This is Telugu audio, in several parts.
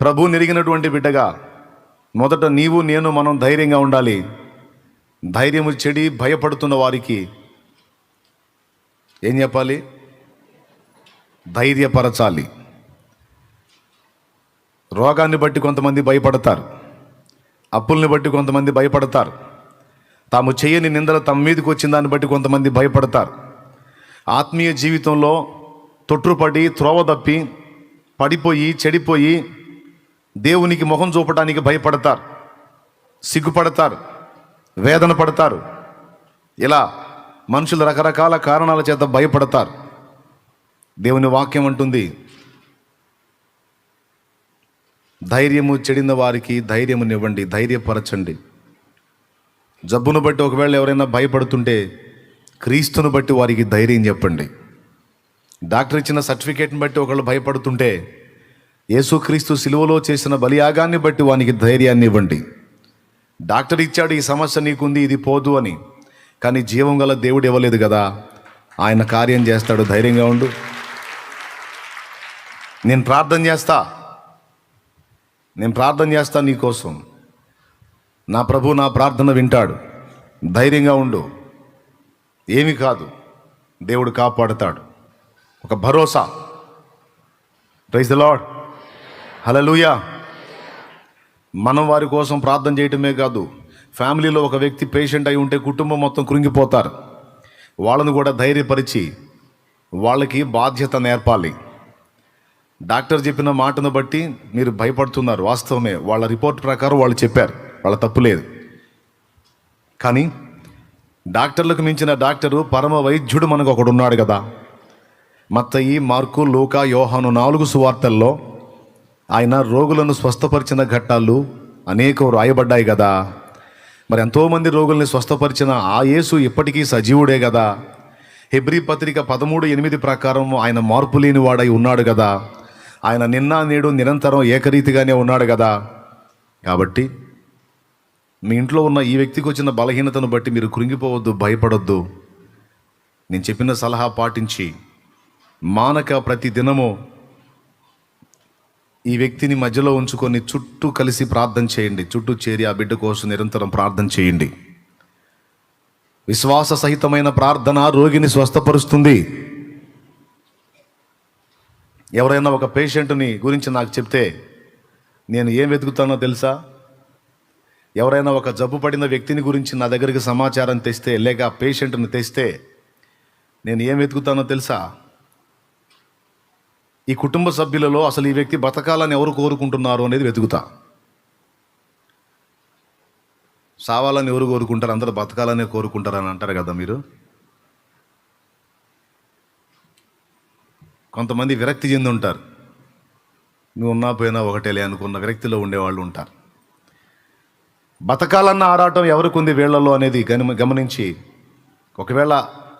ప్రభు నెరిగినటువంటి బిడ్డగా మొదట నీవు నేను మనం ధైర్యంగా ఉండాలి. ధైర్యము చెడి భయపడుతున్న వారికి ఏం చెప్పాలి? ధైర్యపరచాలి. రోగాన్ని బట్టి కొంతమంది భయపడతారు. అప్పుల్ని బట్టి కొంతమంది భయపడతారు. తాము చేయని నిందలు తమ మీదకి వచ్చిన దాన్ని బట్టి కొంతమంది భయపడతారు. ఆత్మీయ జీవితంలో తొట్టుపడి త్రోవ తప్పి పడిపోయి చెడిపోయి దేవునికి మొహం చూపడానికి భయపడతారు సిగ్గుపడతారు వేదన పడతారు ఇలా మనుషులు రకరకాల కారణాల చేత భయపడతారు. దేవుని వాక్యం అంటుంది ధైర్యము చెడిన వారికి ధైర్యమునివ్వండి ధైర్యపరచండి. జబ్బును బట్టి ఒకవేళ ఎవరైనా భయపడుతుంటే క్రీస్తును బట్టి వారికి ధైర్యం చెప్పండి. డాక్టర్ ఇచ్చిన సర్టిఫికేట్ని బట్టి ఒకళ్ళు భయపడుతుంటే యేసుక్రీస్తు సిలువలో చేసిన బలియాగాన్ని బట్టి వానికి ధైర్యాన్ని ఇవ్వండి. డాక్టర్ ఇచ్చాడు ఈ సమస్య నీకుంది ఇది పోదు అని. కానీ జీవం గల దేవుడు ఇవ్వలేదు కదా. ఆయన కార్యం చేస్తాడు ధైర్యంగా ఉండు. నేను ప్రార్థన చేస్తా. నేను ప్రార్థన చేస్తా నీకోసం నా ప్రభు నా ప్రార్థన వింటాడు. ధైర్యంగా ఉండు. ఏమి కాదు. దేవుడు కాపాడుతాడు. ఒక భరోసా. ప్రైజ్ ద లాడ్ హలలుయా మనం వారి కోసం ప్రార్థన చేయటమే కాదు ఫ్యామిలీలో ఒక వ్యక్తి పేషెంట్ అయి ఉంటే కుటుంబం మొత్తం కృంగిపోతారు. వాళ్ళను కూడా ధైర్యపరిచి వాళ్ళకి బాధ్యత నేర్పాలి. డాక్టర్ చెప్పిన మాటను బట్టి మీరు భయపడుతున్నారు. వాస్తవమే వాళ్ళ రిపోర్ట్ ప్రకారం వాళ్ళు చెప్పారు వాళ్ళ తప్పు లేదు. కానీ డాక్టర్లకు మించిన డాక్టరు పరమ వైద్యుడు మనకు ఒకడున్నాడు కదా. మత్తయి మార్కు లూకా యోహాను నాలుగు సువార్తల్లో ఆయన రోగులను స్వస్థపరిచిన ఘట్టాలు అనేకం రాయబడ్డాయి కదా మరి ఎంతోమంది రోగుల్ని స్వస్థపరిచిన ఆ యేసు ఇప్పటికీ సజీవుడే కదా హెబ్రీ పత్రిక పదమూడు ఎనిమిది ప్రకారం ఆయన మార్పు లేని వాడై ఉన్నాడు కదా ఆయన నిన్న నేడు నిరంతరం ఏకరీతిగానే ఉన్నాడు కదా కాబట్టి మీ ఇంట్లో ఉన్న ఈ వ్యక్తికి వచ్చిన బలహీనతను బట్టి మీరు కృంగిపోవద్దు భయపడొద్దు. నేను చెప్పిన సలహా పాటించి మానక ప్రతి దినము ఈ వ్యక్తిని మధ్యలో ఉంచుకొని చుట్టూ కలిసి ప్రార్థన చేయండి. చుట్టూ చేరి ఆ బిడ్డ కోసం నిరంతరం ప్రార్థన చేయండి. విశ్వాస సహితమైన ప్రార్థన రోగిని స్వస్థపరుస్తుంది. ఎవరైనా ఒక పేషెంట్ని గురించి నాకు చెప్తే నేను ఏం వెతుకుతానో తెలుసా? ఎవరైనా ఒక జబ్బు పడిన వ్యక్తిని గురించి నా దగ్గరికి సమాచారం తెస్తే లేక పేషెంట్ని తెస్తే నేను ఏం వెతుకుతానో తెలుసా? ఈ కుటుంబ సభ్యులలో అసలు ఈ వ్యక్తి బతకాలని ఎవరు కోరుకుంటున్నారు అనేది వెతుకుతా. సావాలని ఎవరు కోరుకుంటారు అందరూ బతకాలనే కోరుకుంటారని అంటారు కదా మీరు. కొంతమంది విరక్తి చెంది ఉంటారు. నువ్వు ఉన్నా పోయినా ఒకటేలే అనుకున్న విరక్తిలో ఉండేవాళ్ళు ఉంటారు. బతకాలన్న ఆరాటం ఎవరికి ఉంది వీళ్ళలో అనేది గమ గమనించి ఒకవేళ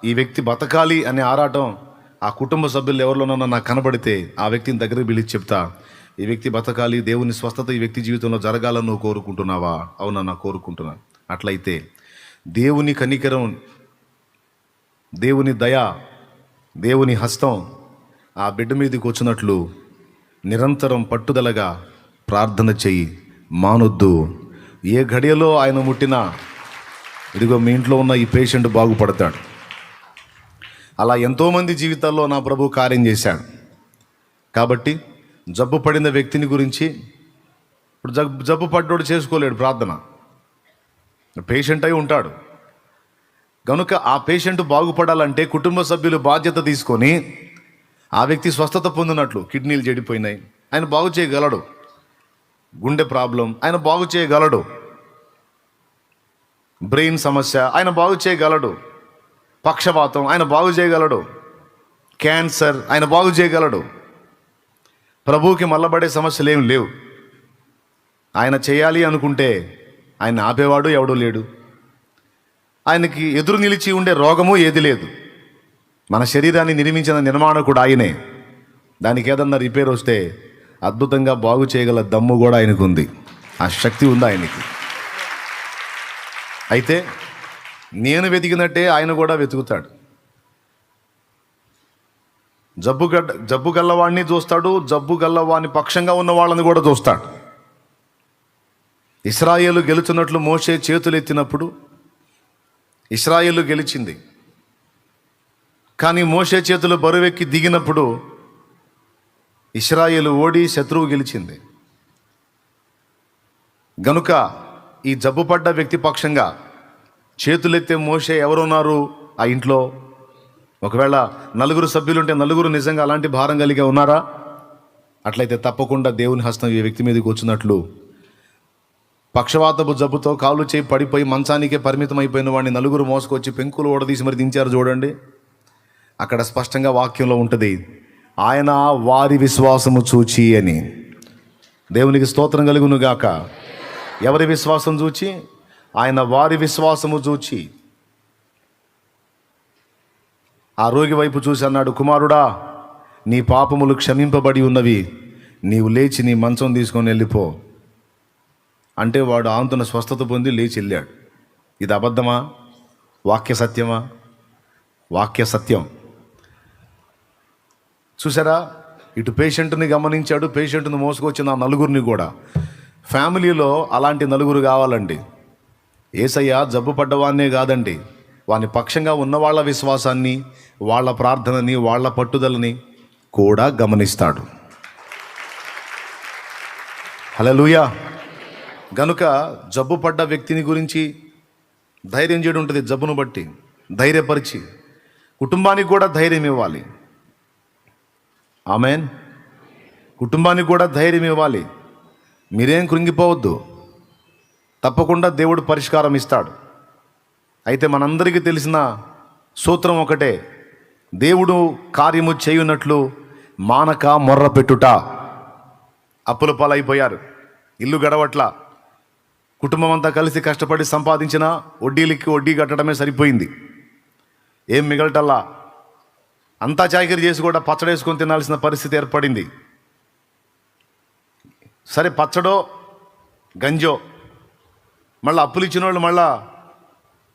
ఈ వ్యక్తి బతకాలి అనే ఆరాటం ఆ కుటుంబ సభ్యులు ఎవరిలోనన్నా నాకు కనబడితే ఆ వ్యక్తిని దగ్గర పిలిచి చెప్తా ఈ వ్యక్తి బతకాలి దేవుని స్వస్థత ఈ వ్యక్తి జీవితంలో జరగాలని నువ్వు కోరుకుంటున్నావా? అవునా నా కోరుకుంటున్నాను అట్లయితే దేవుని కనికరం దేవుని దయ దేవుని హస్తం ఆ బిడ్డ మీదకి వచ్చినట్లు నిరంతరం పట్టుదలగా ప్రార్థన చెయ్యి మానొద్దు. ఏ ఘడియలో ఆయన ముట్టినా ఇదిగో మీ ఇంట్లో ఉన్న ఈ పేషెంట్ బాగుపడతాడు. అలా ఎంతోమంది జీవితాల్లో నా ప్రభు కార్యం చేశాడు. కాబట్టి జబ్బు పడిన వ్యక్తిని గురించి ఇప్పుడు జబ్బు జబ్బు పడ్డోడు చేసుకోలేడు ప్రార్థన. పేషెంట్ అయి ఉంటాడు. కనుక ఆ పేషెంట్ బాగుపడాలంటే కుటుంబ సభ్యులు బాధ్యత తీసుకొని ఆ వ్యక్తి స్వస్థత పొందినట్లు కిడ్నీలు చెడిపోయినాయి. ఆయన బాగు చేయగలడు. గుండె ప్రాబ్లం ఆయన బాగు చేయగలడు. బ్రెయిన్ సమస్య ఆయన బాగు చేయగలడు. పక్షపాతం. ఆయన బాగు చేయగలడు. క్యాన్సర్. ఆయన బాగు చేయగలడు. ప్రభువుకి మల్లబడే సమస్యలు ఏమి లేవు. ఆయన చేయాలి అనుకుంటే ఆయన ఆపేవాడు ఎవడూ లేడు. ఆయనకి ఎదురు నిలిచి ఉండే రోగము ఏది లేదు. మన శరీరాన్ని నిర్మించిన నిర్మాణకుడు ఆయనే. దానికి ఏదన్నా రిపేర్ వస్తే అద్భుతంగా బాగు చేయగల దమ్ము కూడా ఆయనకు ఉంది ఆ శక్తి ఉంది ఆయనకి. అయితే నేను వెతికినట్టే ఆయన కూడా వెతుకుతాడు. జబ్బు గడ్డ జబ్బు గల్లవాడిని చూస్తాడు జబ్బు గల్లవాడిని పక్షంగా ఉన్న వాళ్ళని కూడా చూస్తాడు. ఇస్రాయేలు గెలుచున్నట్లు మోసే చేతులు ఎత్తినప్పుడు ఇస్రాయేలు గెలిచింది. కానీ మోసే చేతులు బరువెక్కి దిగినప్పుడు ఇస్రాయేలు ఓడి శత్రువు గెలిచింది. గనుక ఈ జబ్బుపడ్డ వ్యక్తి పక్షంగా చేతులెత్తే మోసే ఎవరున్నారు? ఆ ఇంట్లో? ఒకవేళ నలుగురు సభ్యులుంటే నలుగురు నిజంగా అలాంటి భారం కలిగి ఉన్నారా? అట్లయితే తప్పకుండా దేవుని హస్తం ఈ వ్యక్తి మీదకి వచ్చినట్లు పక్షవాతపు జబ్బుతో కాలు చేయి పడిపోయి మంచానికే పరిమితం అయిపోయిన వాడిని నలుగురు మోసుకొచ్చి పెంకులు ఓడదీసి మరి దించారు చూడండి. అక్కడ స్పష్టంగా వాక్యంలో ఉంటుంది ఆయన వారి విశ్వాసము చూచి అని. దేవునికి స్తోత్రం కలుగును గాక. ఎవరి విశ్వాసం చూచి? ఆయన వారి విశ్వాసము చూచి ఆ రోగి వైపు చూసి అన్నాడు కుమారుడా నీ పాపములు క్షమింపబడి ఉన్నవి. నీవు లేచి నీ మంచం తీసుకొని వెళ్ళిపో. అంటే వాడు ఆంతున స్వస్థత పొంది లేచి వెళ్ళాడు. ఇది అబద్ధమా? వాక్య సత్యమా? వాక్య సత్యం. చూసారా? ఇటు పేషెంట్ని గమనించాడు పేషెంట్ని మోసుకొచ్చిన ఆ నలుగురిని కూడా. ఫ్యామిలీలో అలాంటి నలుగురు కావాలండి. ఏసయ్య జబ్బు పడ్డవాన్నే కాదండి. వాని పక్షంగా ఉన్న వాళ్ళ విశ్వాసాన్ని వాళ్ళ ప్రార్థనని వాళ్ళ పట్టుదలని కూడా గమనిస్తాడు. హలలుయా గనుక జబ్బు పడ్డ వ్యక్తిని గురించి ధైర్యం చేయడం ఉంటుంది జబ్బును బట్టి. ధైర్యపరిచి కుటుంబానికి కూడా ధైర్యం ఇవ్వాలి. ఆమెన్. కుటుంబానికి కూడా ధైర్యం ఇవ్వాలి. మీరేం కృంగిపోవద్దు. తప్పకుండా దేవుడు పరిష్కారం ఇస్తాడు. అయితే మనందరికీ తెలిసిన సూత్రం ఒకటే దేవుడు కార్యము చేయునట్లు మానక మొర్ర పెట్టుట. అప్పుల పాలైపోయారు. ఇల్లు గడవట్ల. కుటుంబం అంతా కలిసి కష్టపడి సంపాదించిన వడ్డీలకి వడ్డీ కట్టడమే సరిపోయింది. ఏం మిగలటల్లా? అంతా చాకరీ చేసి కూడా పచ్చడేసుకొని తినాల్సిన పరిస్థితి ఏర్పడింది. సరే పచ్చడో గంజో మళ్ళీ అప్పులు ఇచ్చిన వాళ్ళు మళ్ళా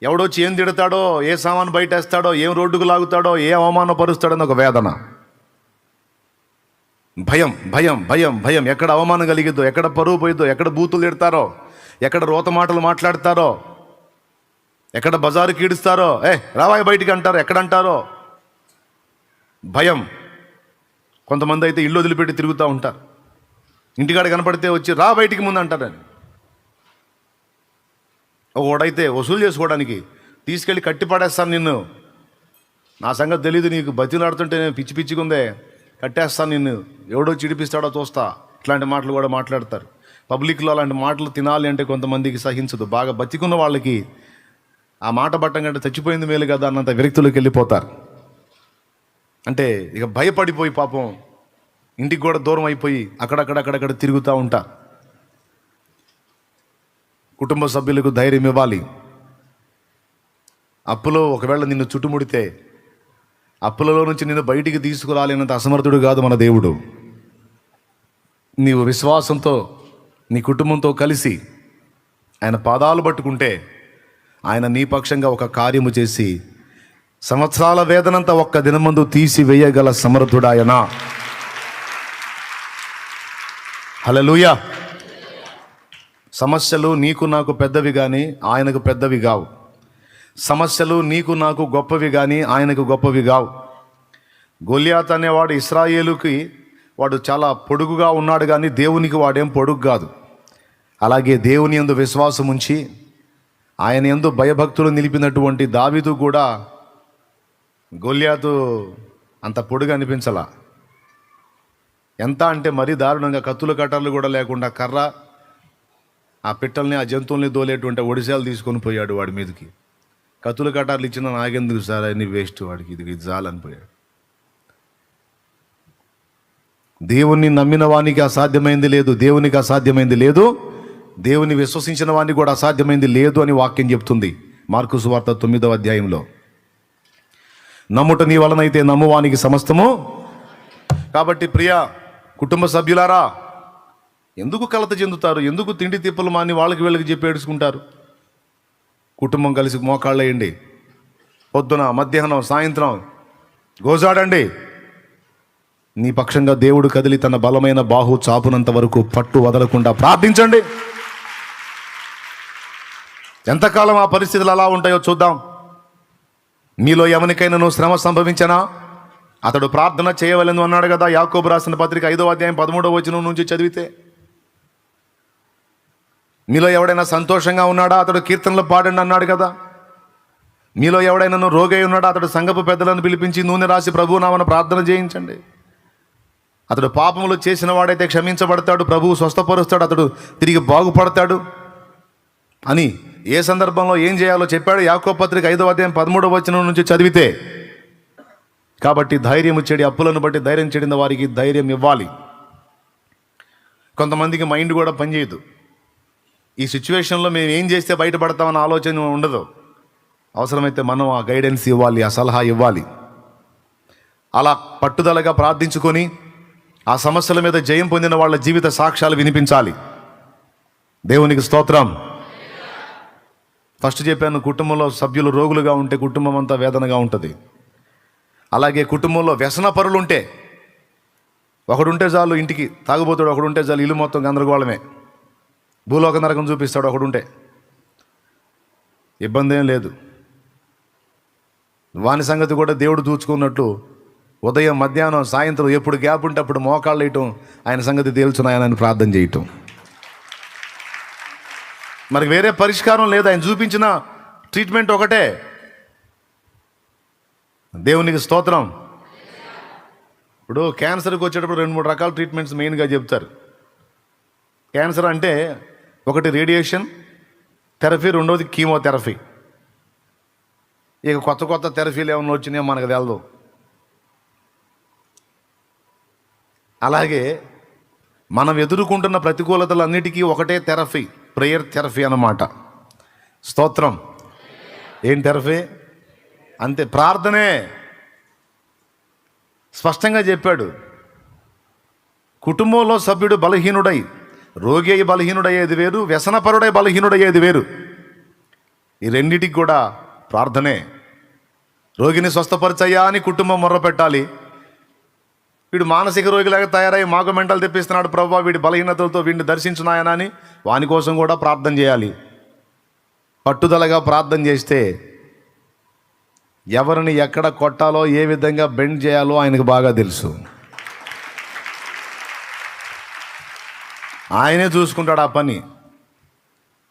ఎవడొచ్చి ఏం తిడతాడో ఏ సామాను బయటేస్తాడో ఏం రోడ్డుకు లాగుతాడో ఏ అవమానపరుస్తాడని ఒక వేదన. భయం భయం భయం భయం. ఎక్కడ అవమానం కలిగిద్దో ఎక్కడ పరువు పోయిద్దో ఎక్కడ బూతులు తిడతారో ఎక్కడ రోత మాటలు మాట్లాడతారో ఎక్కడ బజారు కీడుస్తారో ఏ రావాయి బయటికి అంటారో ఎక్కడ అంటారో భయం. కొంతమంది అయితే ఇల్లు వదిలిపెట్టి తిరుగుతూ ఉంటారు. ఇంటికాడ కనపడితే వచ్చి రా బయటికి ముందు అంటారని ఒకడైతే వసూలు చేసుకోవడానికి తీసుకెళ్ళి కట్టి పడేస్తాను నిన్ను. నా సంగతి తెలియదు నీకు బతిలాడుతుంటే నేను పిచ్చి పిచ్చిగుందే. కట్టేస్తాను నిన్ను. ఎవడో చిడిపిస్తాడో చూస్తా ఇట్లాంటి మాటలు కూడా మాట్లాడతారు. పబ్లిక్లో అలాంటి మాటలు తినాలి అంటే కొంతమందికి సహించదు. బాగా బతికున్న వాళ్ళకి ఆ మాట పట్టం కంటే చచ్చిపోయింది మేలు కదా అన్నంత విరక్తులకు వెళ్ళిపోతారు. అంటే ఇక భయపడిపోయి పాపం ఇంటికి కూడా దూరం అయిపోయి అక్కడక్కడ అక్కడక్కడ తిరుగుతూ ఉంటా కుటుంబ సభ్యులకు ధైర్యం ఇవ్వాలి. అప్పులో ఒకవేళ నిన్ను చుట్టుముడితే అప్పులలో నుంచి నిన్ను బయటికి తీసుకురాలేనంత అసమర్థుడు కాదు మన దేవుడు. నీవు విశ్వాసంతో నీ కుటుంబంతో కలిసి ఆయన పాదాలు పట్టుకుంటే ఆయన నీ పక్షంగా ఒక కార్యము చేసి సంవత్సరాల వేదనంతా ఒక్క దినమందు తీసివేయగల సమర్థుడాయన. హలో సమస్యలు నీకు నాకు పెద్దవి కానీ ఆయనకు పెద్దవి కావు సమస్యలు నీకు నాకు గొప్పవి కానీ ఆయనకు గొప్పవి కావు గొలియాత్ అనేవాడు ఇస్రాయేలుకి వాడు చాలా పొడుగుగా ఉన్నాడు కానీ దేవునికి వాడేం పొడుగు కాదు. అలాగే దేవుని యందు విశ్వాసం ఉంచి ఆయన ఎందు భయభక్తులు నిలిపినటువంటి దావిదు కూడా గొలియాతు అంత పొడుగు అనిపించలా. ఎంత అంటే మరీ దారుణంగా కత్తులు కట్టర్లు కూడా లేకుండా కర్ర ఆ పిట్టల్ని ఆ జంతువుల్ని దోలేటువంటి ఒడిశాలు తీసుకొని పోయాడు వాడి మీదకి. కత్తుల కటార్లు ఇచ్చిన నాకెందుకు సార్ అన్ని వేస్ట్ వాడికి. ఇది ఇది చాలని పోయాడు దేవుణ్ణి నమ్మిన వానికి అసాధ్యమైంది లేదు దేవునికి అసాధ్యమైంది లేదు దేవుని విశ్వసించిన వానికి కూడా అసాధ్యమైంది లేదు అని వాక్యం చెప్తుంది మార్కు సువార్త తొమ్మిదవ అధ్యాయంలో. నమ్ముట నీ వలనైతే నమ్మువానికి సమస్తము. కాబట్టి ప్రియ కుటుంబ సభ్యులారా ఎందుకు కలత చెందుతారు? ఎందుకు తిండి తిప్పలు మాని వాళ్ళకి వీళ్ళకి చెప్పి ఏడుచుకుంటారు? కుటుంబం కలిసి మోకాళ్ళేయండి. పొద్దున మధ్యాహ్నం సాయంత్రం గోజాడండి. నీ పక్షంగా దేవుడు కదిలి తన బలమైన బాహు చాపునంత వరకు పట్టు వదలకుండా ప్రార్థించండి. ఎంతకాలం ఆ పరిస్థితులు అలా ఉంటాయో చూద్దాం. మీలో ఎవరికైనా నువ్వు శ్రమ సంభవించనా? అతడు ప్రార్థన చేయవలను అన్నాడు కదా యాకోబు రాసిన పత్రిక ఐదో అధ్యాయం పదమూడవ వచనం నుంచి చదివితే. మీలో ఎవడైనా సంతోషంగా ఉన్నాడా? అతడు కీర్తనలు పాడండి అన్నాడు కదా. మీలో ఎవడైనా రోగై ఉన్నాడా? అతడు సంగపు పెద్దలను పిలిపించి నూనె రాసి ప్రభు నామను ప్రార్థన చేయించండి. అతడు పాపములు చేసిన వాడైతే క్షమించబడతాడు ప్రభువు స్వస్థపరుస్తాడు అతడు తిరిగి బాగుపడతాడు అని ఏ సందర్భంలో ఏం చేయాలో చెప్పాడు. యాకో పత్రిక ఐదవ అధ్యాయం పదమూడవ వచనం నుంచి చదివితే కాబట్టి ధైర్యం చెడి అప్పులను బట్టి ధైర్యం చెడిన వారికి ధైర్యం ఇవ్వాలి. కొంతమందికి మైండ్ కూడా పనిచేయదు. ఈ సిచ్యువేషన్లో మేము ఏం చేస్తే బయటపడతామన్న ఆలోచన ఉండదు. అవసరమైతే మనం ఆ గైడెన్స్ ఇవ్వాలి ఆ సలహా ఇవ్వాలి. అలా పట్టుదలగా ప్రార్థించుకొని ఆ సమస్యల మీద జయం పొందిన వాళ్ళ జీవిత సాక్ష్యాలు వినిపించాలి. దేవునికి స్తోత్రం. ఫస్ట్ చెప్పాను కుటుంబంలో సభ్యులు రోగులుగా ఉంటే కుటుంబం అంతా వేదనగా ఉంటుంది. అలాగే కుటుంబంలో వ్యసన పరులు ఉంటే ఒకడుంటే చాలు ఇంటికి తాగుబోతాడు ఒకడుంటే చాలు ఇల్లు మొత్తం గందరగోళమే. భూలోక నరకం చూపిస్తాడు ఒకడుంటే. ఇబ్బంది ఏం లేదు. వాని సంగతి కూడా దేవుడు చూచుకున్నట్లు ఉదయం మధ్యాహ్నం సాయంత్రం ఎప్పుడు గ్యాప్ ఉంటే అప్పుడు మోకాళ్ళు వేయటం ఆయన సంగతి తేల్చున్నాయని ప్రార్థన చేయటం. మనకి వేరే పరిష్కారం లేదు. ఆయన చూపించిన ట్రీట్మెంట్ ఒకటే. దేవునికి స్తోత్రం. ఇప్పుడు క్యాన్సర్కి వచ్చేటప్పుడు రెండు మూడు రకాల ట్రీట్మెంట్స్ మెయిన్గా చెప్తారు. క్యాన్సర్ అంటే ఒకటి రేడియేషన్ థెరపీ రెండవది కీమోథెరపీ ఇక కొత్త కొత్త థెరపీలు ఏమైనా వచ్చినాయో మనకు తెలదు. అలాగే మనం ఎదుర్కొంటున్న ప్రతికూలతలన్నిటికీ ఒకటే థెరపీ ప్రేయర్ థెరపీ అన్నమాట. స్తోత్రం. ఏం థెరపీ అంతే ప్రార్థనే. స్పష్టంగా చెప్పాడు. కుటుంబంలో సభ్యుడు బలహీనుడై రోగి అయి బలహీనుడయ్యేది వేరు వ్యసనపరుడై బలహీనుడయ్యేది వేరు. ఈ రెండిటికి కూడా ప్రార్థనే. రోగిని స్వస్థపరచయ్యా అని కుటుంబం మొర్ర పెట్టాలి. వీడు మానసిక రోగిలాగా తయారై మాకు మెంటలు తెప్పిస్తున్నాడు ప్రభావ వీడి బలహీనతలతో వీడిని దర్శించున్నాయన అని వాని కోసం కూడా ప్రార్థన చేయాలి. పట్టుదలగా ప్రార్థన చేస్తే ఎవరిని ఎక్కడ కొట్టాలో ఏ విధంగా బెండ్ చేయాలో ఆయనకు బాగా తెలుసు. ఆయనే చూసుకుంటాడు ఆ పని.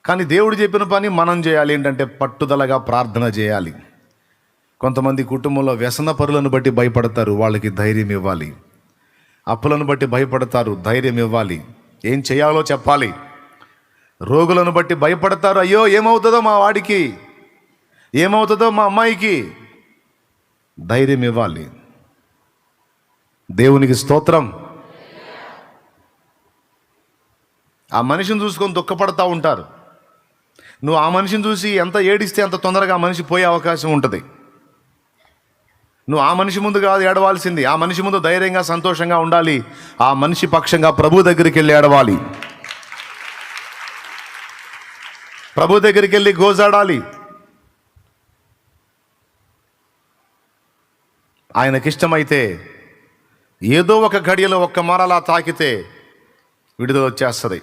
కానీ దేవుడు చెప్పిన పని మనం చేయాలి ఏంటంటే పట్టుదలగా ప్రార్థన చేయాలి. కొంతమంది కుటుంబంలో వ్యసన పరులను బట్టి భయపడతారు వాళ్ళకి ధైర్యం ఇవ్వాలి. అప్పులను బట్టి భయపడతారు ధైర్యం ఇవ్వాలి. ఏం చేయాలో చెప్పాలి. రోగులను బట్టి భయపడతారు అయ్యో ఏమవుతుందో మా వాడికి ఏమవుతుందో మా అమ్మాయికి. ధైర్యం ఇవ్వాలి. దేవునికి స్తోత్రం. ఆ మనిషిని చూసుకొని దుఃఖపడతా ఉంటారు. నువ్వు ఆ మనిషిని చూసి ఎంత ఏడిస్తే అంత తొందరగా ఆ మనిషి పోయే అవకాశం ఉంటుంది. నువ్వు ఆ మనిషి ముందు కాదు ఏడవాల్సింది. ఆ మనిషి ముందు ధైర్యంగా సంతోషంగా ఉండాలి. ఆ మనిషి పక్షంగా ప్రభు దగ్గరికి వెళ్ళి ఏడవాలి. ప్రభు దగ్గరికి వెళ్ళి గోజాడాలి ఆయనకిష్టమైతే ఏదో ఒక ఘడియలో ఒక్క మరలా తాకితే విడుదల వచ్చేస్తుంది.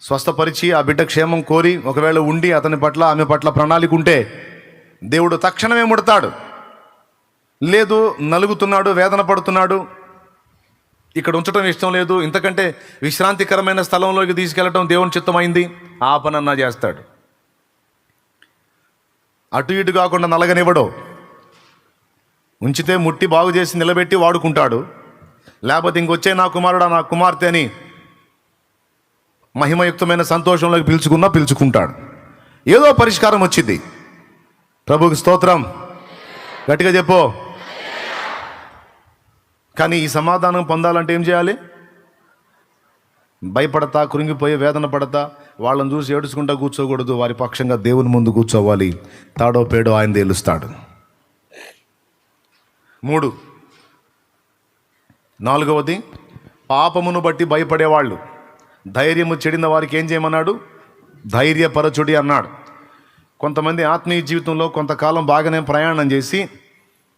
స్వస్థపరిచి ఆ బిడ్డ క్షేమం కోరి ఒకవేళ ఉండి అతని పట్ల ఆమె పట్ల ప్రణాళిక ఉంటే దేవుడు తక్షణమే ముడతాడు. లేదు నలుగుతున్నాడు వేదన పడుతున్నాడు. ఇక్కడ ఉంచడం ఇష్టం లేదు. ఇంతకంటే విశ్రాంతికరమైన స్థలంలోకి తీసుకెళ్ళటం దేవుని చిత్తమైంది ఆ పనన్నా చేస్తాడు. అటు ఇటు కాకుండా నలగనివ్వడు. ఉంచితే ముట్టి బాగు చేసి నిలబెట్టి వాడుకుంటాడు. లేకపోతే ఇంకొచ్చే నా కుమారుడా నా కుమార్తె అని మహిమయుక్తమైన సంతోషంలోకి పిలుచుకున్నా పిలుచుకుంటాడు. ఏదో పరిష్కారం వచ్చింది. ప్రభుకి స్తోత్రం. గట్టిగా చెప్పు. కానీ ఈ సమాధానం పొందాలంటే ఏం చేయాలి? భయపడతా కృంగిపోయి వేదన పడతా వాళ్ళని చూసి ఏడుచుకుంటా కూర్చోకూడదు. వారి పక్షంగా దేవుని ముందు కూర్చోవాలి. తాడో పేడో ఆయన తేలుస్తాడు మూడు. నాలుగవది పాపమును బట్టి భయపడేవాళ్ళు. ధైర్యము చెడిన వారికి ఏం చేయమన్నాడు? ధైర్యపరచుడి అన్నాడు. కొంతమంది ఆత్మీయ జీవితంలో కొంతకాలం బాగానే ప్రయాణం చేసి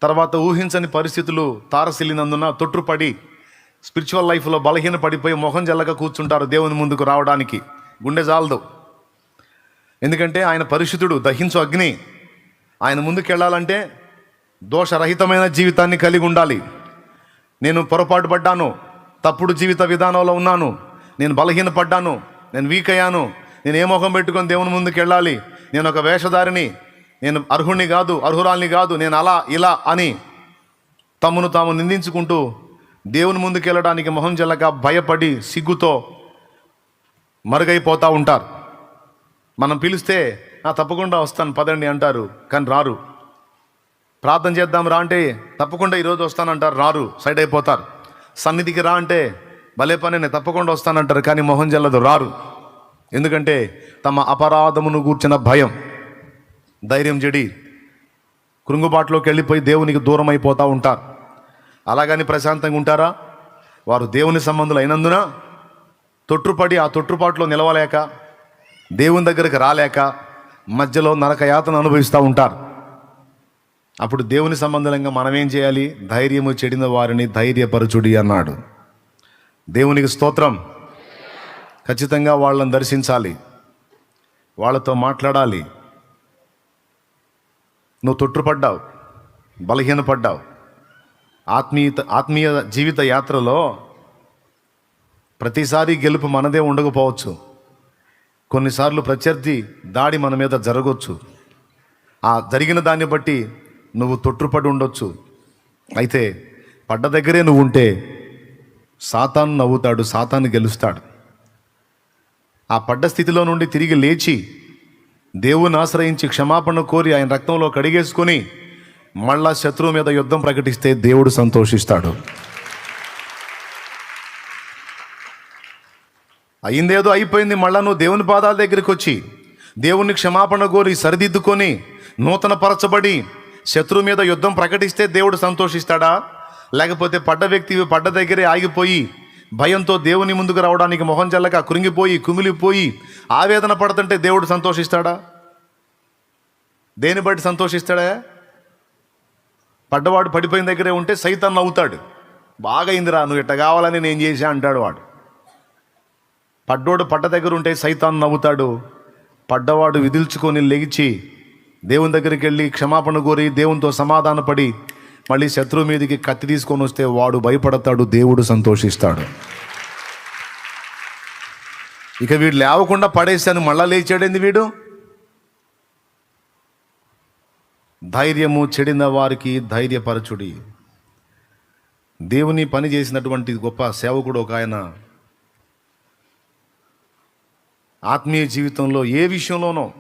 తర్వాత ఊహించని పరిస్థితులు తారసిల్లినందున తొట్టుపడి స్పిరిచువల్ లైఫ్లో బలహీన పడిపోయి మొహం జల్లక కూర్చుంటారు దేవుని ముందుకు రావడానికి. గుండె జాలదు. ఎందుకంటే ఆయన పరిశుద్ధుడు దహించు అగ్ని. ఆయన ముందుకు వెళ్ళాలంటే దోషరహితమైన జీవితాన్ని కలిగి ఉండాలి. నేను పొరపాటు పడ్డాను తప్పుడు జీవిత విధానంలో ఉన్నాను. నేను బలహీనపడ్డాను నేను వీక్ అయ్యాను. నేను ఏ ముఖం పెట్టుకొని దేవుని ముందుకు వెళ్ళాలి? నేను ఒక వేషధారిని. నేను అర్హుణ్ణి కాదు అర్హురాల్ని కాదు నేను అలా ఇలా అని తమను తాము నిందించుకుంటూ దేవుని ముందుకు వెళ్ళడానికి మొహం చెల్లక భయపడి సిగ్గుతో మరుగైపోతూ ఉంటారు. మనం పిలిస్తే నా తప్పకుండా వస్తాను పదండి అంటారు కానీ రారు. ప్రార్థన చేద్దాం రా అంటే తప్పకుండా ఈరోజు వస్తానంటారు రారు సైడ్ అయిపోతారు. సన్నిధికి రా అంటే భలే పని నేను తప్పకుండా వస్తానంటారు కానీ మొహం జల్లదు రారు. ఎందుకంటే తమ అపరాధమును కూర్చిన భయం. ధైర్యం చెడి. కృంగుబాటులోకి వెళ్ళిపోయి దేవునికి దూరం అయిపోతూ ఉంటారు. అలాగని ప్రశాంతంగా ఉంటారా? వారు దేవుని సంబంధులు అయినందున తొట్టుపడి ఆ తొట్టుపాటులో నిలవలేక దేవుని దగ్గరికి రాలేక మధ్యలో నరకయాతన అనుభవిస్తూ ఉంటారు. అప్పుడు దేవుని సంబంధంగా మనం ఏం చేయాలి? ధైర్యము చెడిన వారిని ధైర్యపరచుడి అన్నాడు. దేవునికి స్తోత్రం. ఖచ్చితంగా వాళ్ళని దర్శించాలి. వాళ్ళతో మాట్లాడాలి. నువ్వు తొట్టుపడ్డావు బలహీనపడ్డావు. ఆత్మీయత ఆత్మీయ జీవిత యాత్రలో ప్రతిసారి గెలుపు మనదే ఉండకపోవచ్చు. కొన్నిసార్లు ప్రత్యర్థి దాడి మన మీద జరగవచ్చు ఆ జరిగిన దాన్ని బట్టి నువ్వు తొట్టుపడి ఉండొచ్చు. అయితే పడ్డ దగ్గరే నువ్వు ఉంటే సాతాను నవ్వుతాడు సాతాను గెలుస్తాడు. ఆ పడ్డ స్థితిలో నుండి తిరిగి లేచి దేవుని ఆశ్రయించి క్షమాపణ కోరి ఆయన రక్తంలో కడిగేసుకొని మళ్ళా శత్రువు మీద యుద్ధం ప్రకటిస్తే దేవుడు సంతోషిస్తాడు. అయిందేదో అయిపోయింది మళ్ళా నువ్వు దేవుని పాదాల దగ్గరికి వచ్చి దేవుని క్షమాపణ కోరి సరిదిద్దుకొని నూతన పరచబడి శత్రువు మీద యుద్ధం ప్రకటిస్తే దేవుడు సంతోషిస్తాడా? లేకపోతే పడ్డ వ్యక్తి పడ్డ దగ్గరే ఆగిపోయి భయంతో దేవుని ముందుకు రావడానికి మొహం జల్లక కృంగిపోయి కుమిలిపోయి ఆవేదన పడుతుంటే దేవుడు సంతోషిస్తాడా? దేని బట్టి సంతోషిస్తాడా? పడ్డవాడు పడిపోయిన దగ్గరే ఉంటే సైతం నవ్వుతాడు. బాగా అయిందిరా నువ్వు ఇట్ట కావాలని నేను చేశా అంటాడు వాడు. పడ్డోడు పడ్డ దగ్గర ఉంటే సైతాన్ నవ్వుతాడు. పడ్డవాడు విదిల్చుకొని లెగిచి దేవుని దగ్గరికి వెళ్ళి క్షమాపణ కోరి దేవునితో సమాధానపడి మళ్ళీ శత్రువు మీదకి కత్తి తీసుకొని వస్తే వాడు భయపడతాడు దేవుడు సంతోషిస్తాడు. ఇక వీడు లేవకుండా పడేసాను మళ్ళా లేచాడేంది వీడు? ధైర్యము చెడిన వారికి ధైర్యపరచుడి. దేవుని పని చేసినటువంటి గొప్ప సేవకుడు ఒక ఆయన ఆత్మీయ జీవితంలో ఏ విషయంలోనో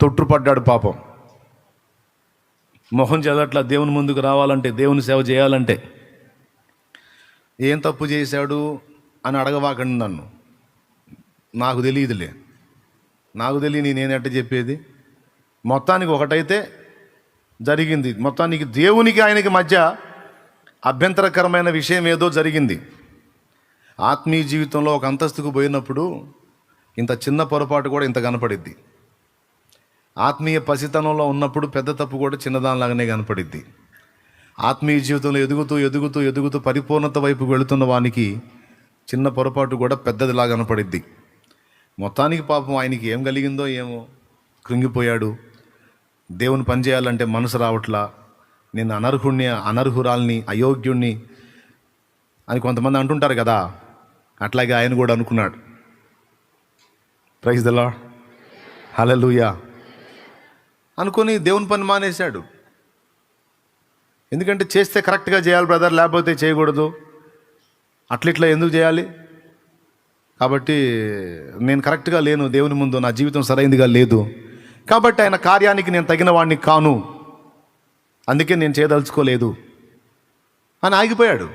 తొట్టుపడ్డాడు పాపం. మొహం చదవట్లా దేవుని ముందుకు రావాలంటే దేవుని సేవ చేయాలంటే. ఏం తప్పు చేశాడు అని అడగవాకండి నన్ను. నాకు తెలియదులే. నాకు తెలియని నేనెట్ట చెప్పేది? మొత్తానికి ఒకటైతే జరిగింది. మొత్తానికి దేవునికి ఆయనకి మధ్య అభ్యంతరకరమైన విషయం ఏదో జరిగింది. ఆత్మీయ జీవితంలో ఒక అంతస్తుకు పోయినప్పుడు ఇంత చిన్న పొరపాటు కూడా ఇంత కనపడిద్ది. ఆత్మీయ పసితనంలో ఉన్నప్పుడు పెద్ద తప్పు కూడా చిన్నదానిలాగానే కనపడిద్ది. ఆత్మీయ జీవితంలో ఎదుగుతూ ఎదుగుతూ ఎదుగుతూ పరిపూర్ణత వైపు వెళుతున్న వానికి చిన్న పొరపాటు కూడా పెద్దదిలా కనపడిద్ది. మొత్తానికి పాపం ఆయనకి ఏం కలిగిందో ఏమో కృంగిపోయాడు. దేవుని పనిచేయాలంటే మనసు రావట్లా. నేను అనర్హుణ్ణి అనర్హురాల్ని అయోగ్యుణ్ణి అని కొంతమంది అంటుంటారు కదా. అట్లాగే ఆయన కూడా అనుకున్నాడు. ప్రైజ్ దలా హలలుయా అనుకొని దేవుని పని మానేశాడు. ఎందుకంటే చేస్తే కరెక్ట్గా చేయాలి బ్రదర్ లేకపోతే చేయకూడదు. అట్లిట్లా ఎందుకు చేయాలి? కాబట్టి నేను కరెక్ట్గా లేను దేవుని ముందు నా జీవితం సరైనదిగా లేదు. కాబట్టి ఆయన కార్యానికి నేను తగిన వాడిని కాను. అందుకే నేను చేయదలుచుకోలేదు. అని ఆగిపోయాడు.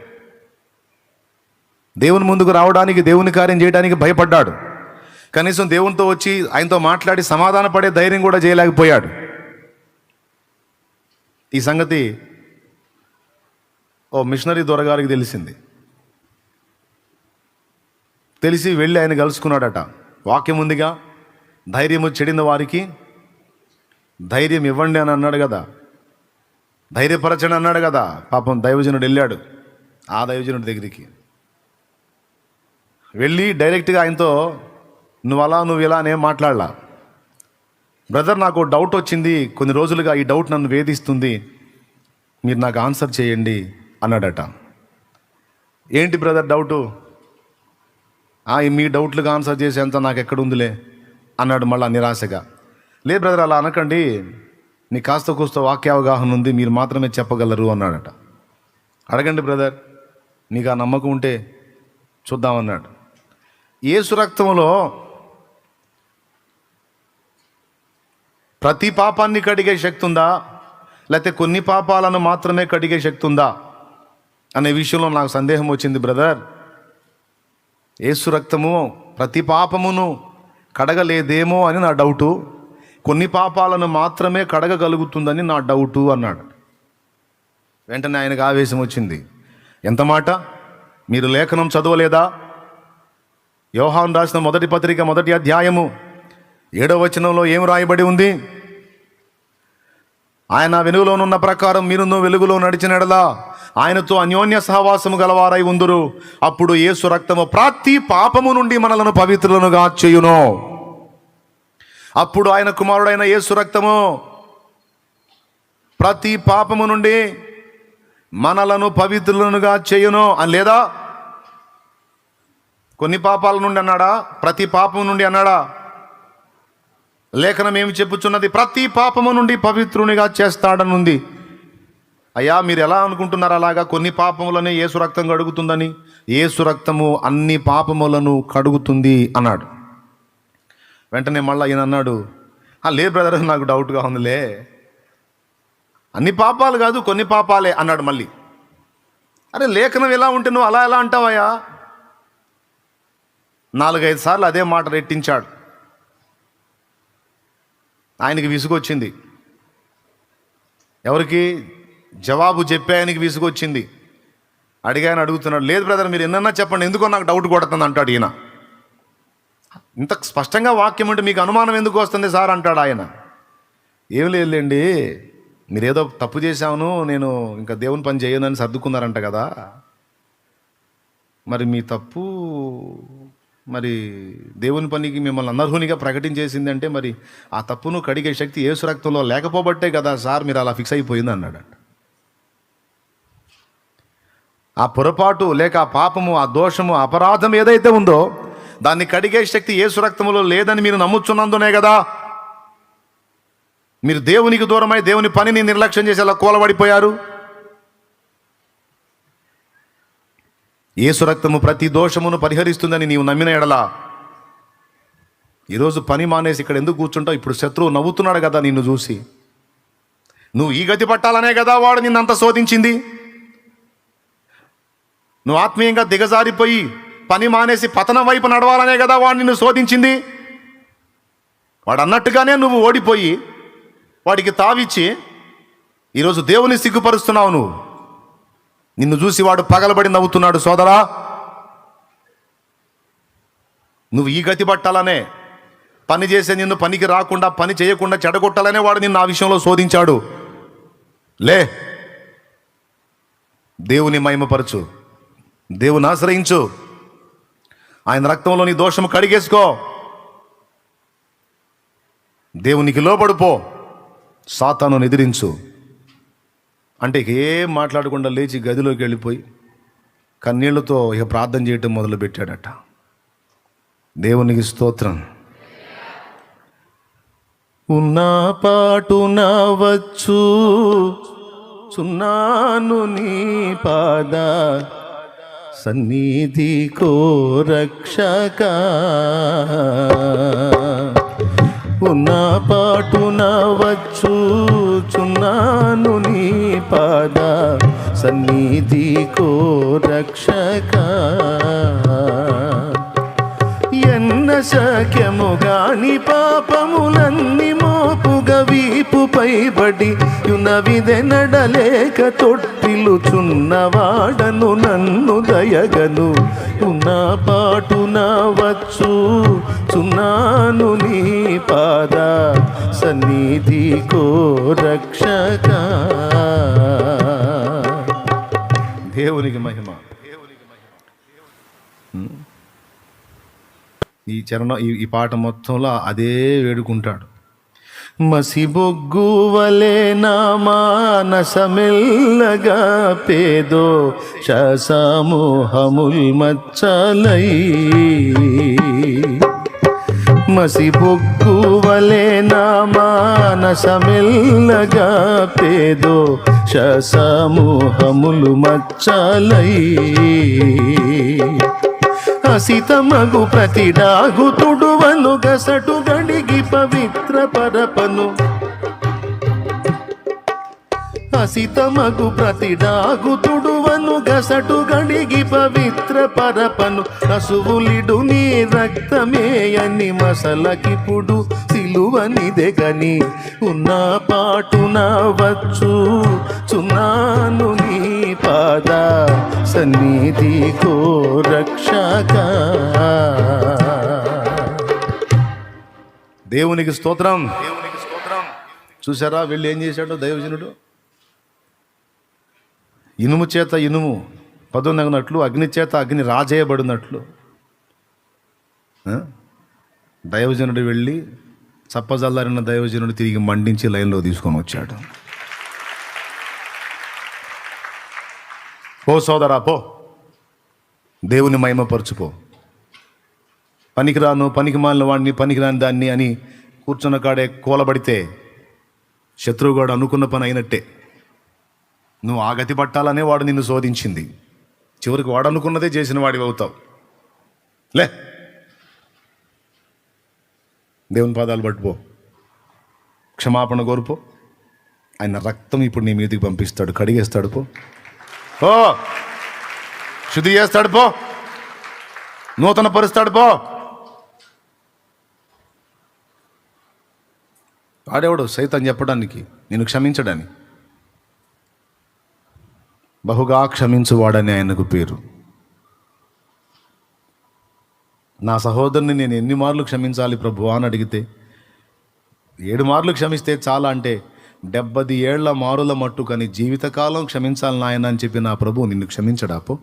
దేవుని ముందుకు రావడానికి దేవుని కార్యం చేయడానికి భయపడ్డాడు. కనీసం దేవునితో వచ్చి ఆయనతో మాట్లాడి సమాధాన పడే ధైర్యం కూడా చేయలేకపోయాడు. ఈ సంగతి ఓ మిషనరీ దొరగారికి తెలిసింది. తెలిసి వెళ్ళి ఆయన కలుసుకున్నాడట. వాక్యం ఉందిగా? ధైర్యము చెడిన వారికి ధైర్యం ఇవ్వండి అని అన్నాడు కదా. ధైర్యపరచండి అన్నాడు కదా. పాపం దైవజనుడు వెళ్ళాడు ఆ దైవజనుడి దగ్గరికి. వెళ్ళి డైరెక్ట్గా ఆయనతో నువ్వు అలా నువ్వు ఇలా అని మాట్లాడలా? బ్రదర్ నాకు డౌట్ వచ్చింది. కొన్ని రోజులుగా ఈ డౌట్ నన్ను వేధిస్తుంది. మీరు నాకు ఆన్సర్ చేయండి అన్నాడట. ఏంటి బ్రదర్ డౌటు మీ డౌట్లకు ఆన్సర్ చేసేంత నాకు ఎక్కడుందిలే అన్నాడు మళ్ళా నిరాశగా. లే బ్రదర్ అలా అనకండి. నీ కాస్త కూస్త వాక్యావగాహన ఉంది. మీరు మాత్రమే చెప్పగలరు అన్నాడట. అడగండి బ్రదర్ నీకు ఆ నమ్మకం ఉంటే చూద్దామన్నాడు ఏసు రక్తంలో ప్రతి పాపాన్ని కడిగే శక్తి ఉందా లేకపోతే కొన్ని పాపాలను మాత్రమే కడిగే శక్తి ఉందా అనే విషయంలో నాకు సందేహం వచ్చింది బ్రదర్. ఏసు రక్తము ప్రతి పాపమును కడగలేదేమో అని నా డౌటు. కొన్ని పాపాలను మాత్రమే కడగగలుగుతుందని నా డౌటు అన్నాడు. వెంటనే ఆయనకు ఆవేశం వచ్చింది. ఎంత మాట? మీరు లేఖనం చదవలేదా? యోహాన్ రాసిన మొదటి పత్రిక మొదటి అధ్యాయము ఏడవ వచనంలో ఏం రాయబడి ఉంది? ఆయన వెలుగులోనున్న ప్రకారం మీరును వెలుగులో నడిచినడలా ఆయనతో అన్యోన్య సహవాసము గలవారై ఉందురు. అప్పుడు ఏసు రక్తము ప్రతి పాపము నుండి మనలను పవిత్రులనుగా చేయును. అప్పుడు ఆయన కుమారుడైన యేసు రక్తము ప్రతి పాపము నుండి మనలను పవిత్రులనుగా చేయును అని లేదా? కొన్ని పాపాల నుండి అన్నాడా? ప్రతి పాపం నుండి అన్నాడా? లేఖనం ఏమి చెప్పుచున్నది? ప్రతి పాపము నుండి పవిత్రునిగా చేస్తాడనుంది. అయ్యా మీరు ఎలా అనుకుంటున్నారు అలాగా? కొన్ని పాపములనే ఏసు రక్తం కడుగుతుందని. ఏసు రక్తము అన్ని పాపములను కడుగుతుంది అన్నాడు. వెంటనే మళ్ళీ ఈయన అన్నాడు లే బ్రదర్ నాకు డౌట్గా ఉందిలే. అన్ని పాపాలు కాదు కొన్ని పాపాలే అన్నాడు మళ్ళీ. అరే లేఖనం ఎలా ఉంటే నువ్వు అలా ఎలా అంటావయ్యా? నాలుగైదు సార్లు అదే మాట రెట్టించాడు. ఆయనకి విసుగొచ్చింది. ఎవరికి? జవాబు చెప్పే ఆయనకి విసుగొచ్చింది. అడిగాయని అడుగుతున్నాడు లేదు బ్రదర్ మీరు ఎన్నన్నా చెప్పండి ఎందుకో నాకు డౌట్ కొడుతుంది అంటాడు ఈయన. ఇంత స్పష్టంగా వాక్యం అంటే మీకు అనుమానం ఎందుకు వస్తుంది సార్? అంటాడు ఆయన. ఏం లేదులేండి మీరేదో తప్పు చేశాను నేను ఇంకా దేవుని పని చేయనని సర్దుకున్నారంట కదా. మరి మీ తప్పు మరి దేవుని పనికి మిమ్మల్ని అనర్హునిగా ప్రకటించేసింది అంటే మరి ఆ తప్పును కడిగే శక్తి ఏసు రక్తంలో లేకపోబట్టే కదా సార్ మీరు అలా ఫిక్స్ అయిపోయింది అన్నాడంట ఆ పొరపాటు లేక ఆ పాపము ఆ దోషము అపరాధం ఏదైతే ఉందో దాన్ని కడిగే శక్తి ఏసు రక్తములో లేదని మీరు నమ్ముచున్నందునే కదా. మీరు దేవునికి దూరమై దేవుని పనిని నిర్లక్ష్యం చేసి అలా కూలబడిపోయారు. ఏసు రక్తము ప్రతి దోషమును పరిహరిస్తుందని నీవు నమ్మిన ఎడలా ఈరోజు పని మానేసి ఇక్కడ ఎందుకు కూర్చుంటావు? ఇప్పుడు శత్రువు నవ్వుతున్నాడు కదా నిన్ను చూసి. నువ్వు ఈ గతి పట్టాలనే కదా వాడు నిన్నంత శోధించింది. నువ్వు ఆత్మీయంగా దిగజారిపోయి పని మానేసి పతనం వైపు నడవాలనే కదా వాడు నిన్ను శోధించింది. వాడు అన్నట్టుగానే నువ్వు ఓడిపోయి వాడికి తావిచ్చి ఈరోజు దేవుని సిగ్గుపరుస్తున్నావు నువ్వు. నిన్ను చూసి వాడు పగలబడి నవ్వుతున్నాడు సోదరా. నువ్వు ఈ గతి పట్టాలనే పని చేసే నిన్ను పనికి రాకుండా పని చేయకుండా చెడగొట్టాలనే వాడు నిన్ను ఆ విషయంలో శోధించాడు. లే దేవుని మహిమపరచు దేవుని ఆశ్రయించు. ఆయన రక్తంలో నీ దోషము కడిగేసుకో. దేవునికి లోబడిపో సాతాను ఎదిరించు. అంటే ఇక ఏం మాట్లాడకుండా లేచి గదిలోకి వెళ్ళిపోయి కన్నీళ్ళతో ఇక ప్రార్థన చేయటం మొదలుపెట్టాడట. దేవునికి స్తోత్రం. ఉన్నా పాటు వచ్చు చున్నాను నీ పాద సన్నిధి కోరక్షక ఉన్న పాటున వచ్చు చున్నాను నీ పాద సన్నిధి కో రక్షక. ఎన్న శక్యము గాని పాపములన్నీ మోపుగ వీపుపై బడి యునవిదె నడలేక తొట్టిల్లుచున్నవాడను నన్ను దయగను. ఉన్న పాటున వచ్చు చున్నాను నీ పాద సన్నిధి కో రక్షక. దేవునికి మహిమ. ఈ చరణం ఈ ఈ పాట మొత్తంలో అదే వేడుకుంటాడు. మసిబొగ్గు వలే నా మానసమెల్లగా పేదో శసమోహముల్ మచ్చలై. మసిబొగ్గు వలె నా మానసమెల్లగా పేదో శసమూహములు మచ్చలై. అసితమగు ప్రతిడాగు తుడువను గసటు గడిగి పవిత్ర పరపను అసితమగు ప్రతిడాగు తుడువను గసటు గడిగి పవిత్ర పరపను అసువులిడు నీ రక్తమేయని మసలకిపుడు సిలువనిదెగని ఉన్న పాటున వచ్చు చున్నాను నీ పాద సన్నిధి కో రక్షక దేవునికి స్తోత్రం. దేవునికి స్తోత్రం. చూసారా వీళ్ళు ఏం చేశాడు దైవజనుడు? ఇనుము చేత ఇనుము పదునగినట్లు అగ్ని చేత అగ్ని రాజేయబడినట్లు. దైవజనుడు వెళ్ళి చప్పజల్లారిన దైవజనుడు తిరిగి మండించి లైన్లో తీసుకొని వచ్చాడు. పో సోదరా పో. దేవుని మహిమపరచుపో పనికిరాను పనికి మాలిన వాడిని పనికిరాని దాన్ని అని కూర్చున్న కాడే కూలబడితే కూడా అనుకున్న పని అయినట్టే. నువ్వు ఆగతి పట్టాలనే వాడు నిన్ను శోధించింది. చివరికి వాడు అనుకున్నదే చేసిన వాడివి అవుతావు. లే. దేవుని పాదాలు పట్టుపో. క్షమాపణ కోరుపో ఆయన రక్తం ఇప్పుడు నీ మీదకి పంపిస్తాడు. కడిగేస్తాడు పో. ఓ శుద్ధి చేస్తాడు పో. నూతన పరుస్తాడు పో. ఆడేవాడు సైతం చెప్పడానికి నేను క్షమించడానికి. బహుగా క్షమించువాడని ఆయనకు పేరు. నా సహోదరుని నేను ఎన్ని మార్లు క్షమించాలి ప్రభు అని అడిగితే ఏడు మార్లు క్షమిస్తే చాలా అంటే డెబ్బది ఏళ్ళ మారుల మట్టు కానీ జీవితకాలం క్షమించాలి నాయన అని చెప్పి నా ప్రభు నిన్ను క్షమించడాపో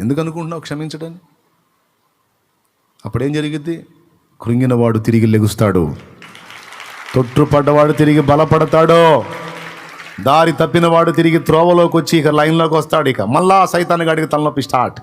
ఎందుకు అనుకుంటున్నావు క్షమించడని? అప్పుడేం జరిగిద్ది? కృంగినవాడు తిరిగి లెగుస్తాడు. తొట్టుపడ్డవాడు తిరిగి బలపడతాడో. దారి తప్పినవాడు తిరిగి త్రోవలోకి వచ్చి ఇక లైన్లోకి వస్తాడు ఇక. మళ్ళా సైతాన్ని గడికి తలనొప్పి స్టార్ట్.